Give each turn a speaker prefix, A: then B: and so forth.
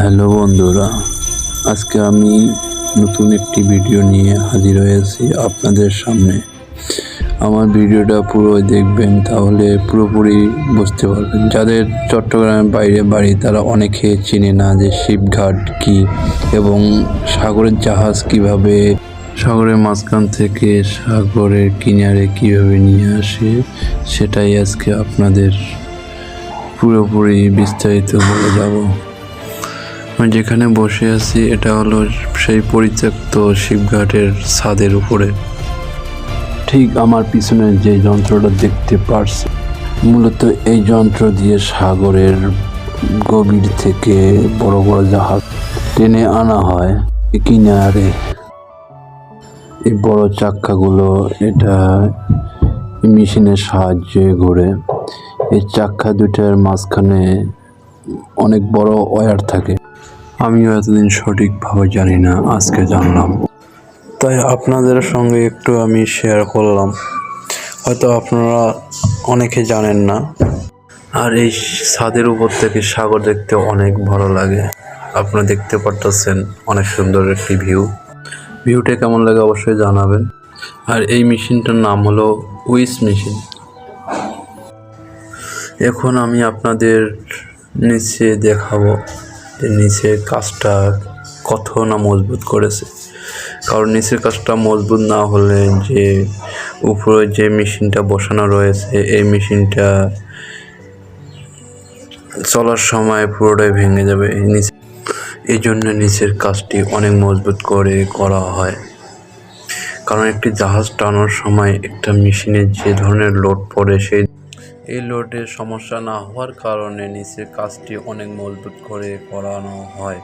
A: Hello বন্ধুরা, আজকে আমি নতুন একটি ভিডিও নিয়ে হাজির হয়েছি আপনাদের সামনে। আমার ভিডিওটা পুরো দেখবেন, তাহলে পুরোপুরি বুঝতে পারবেন। যাদের চট্টগ্রামের বাইরে বাড়ি, তারা অনেকে চিনে না যে শিবঘাট কি এবং সাগরের জাহাজ কীভাবে, সাগরের মাঝখান থেকে সাগরের কিনারে কীভাবে নিয়ে আসে, সেটাই আজকে আপনাদের পুরোপুরি বিস্তারিত বলে যাব। আমি যেখানে বসে আছি, এটা হলো সেই পরিত্যক্ত শিবঘাটের ছাদের উপরে। ঠিক আমার পিছনে যে যন্ত্রটা দেখতে পারছি, মূলত এই যন্ত্র দিয়ে সাগরের গভীর থেকে বড় বড় জাহাজ টেনে আনা হয় কিনারে। এই বড় চাক্কাগুলো, এটা মেশিনের সাহায্যে ঘোরে। এই চাক্কা দুটার মাঝখানে অনেক বড় ওয়্যার থাকে। আমিও এতদিন সঠিকভাবে জানি না, আজকে জানলাম। তাই আপনাদের সঙ্গে একটু আমি শেয়ার করলাম। হয়তো আপনারা অনেকে জানেন না। আর এই ছাদের উপর থেকে সাগর দেখতে অনেক ভালো লাগে। আপনারা দেখতে পারতেছেন অনেক সুন্দর একটি ভিউ ভিউটা কেমন লাগে অবশ্যই জানাবেন। আর এই মেশিনটার নাম হলো উইস মেশিন। এখন আমি আপনাদের নিচে দেখাবো। নিচের কাজটা কত না মজবুত করেছে। কারণ নিচের কাজটা মজবুত না হলে যে উপরে যে মেশিনটা বসানো রয়েছে, এই মেশিনটা চলার সময় পুরোটাই ভেঙে যাবে। নিচে এই জন্য নিচের কাজটি অনেক মজবুত করে করা হয়। কারণ একটি জাহাজ টানার সময় একটা মেশিনের যে ধরনের লোড পড়ে সেই এই লোডের সমস্যা না হওয়ার কারণে নিচের কাজটি অনেক মজবুত করে করানো হয়।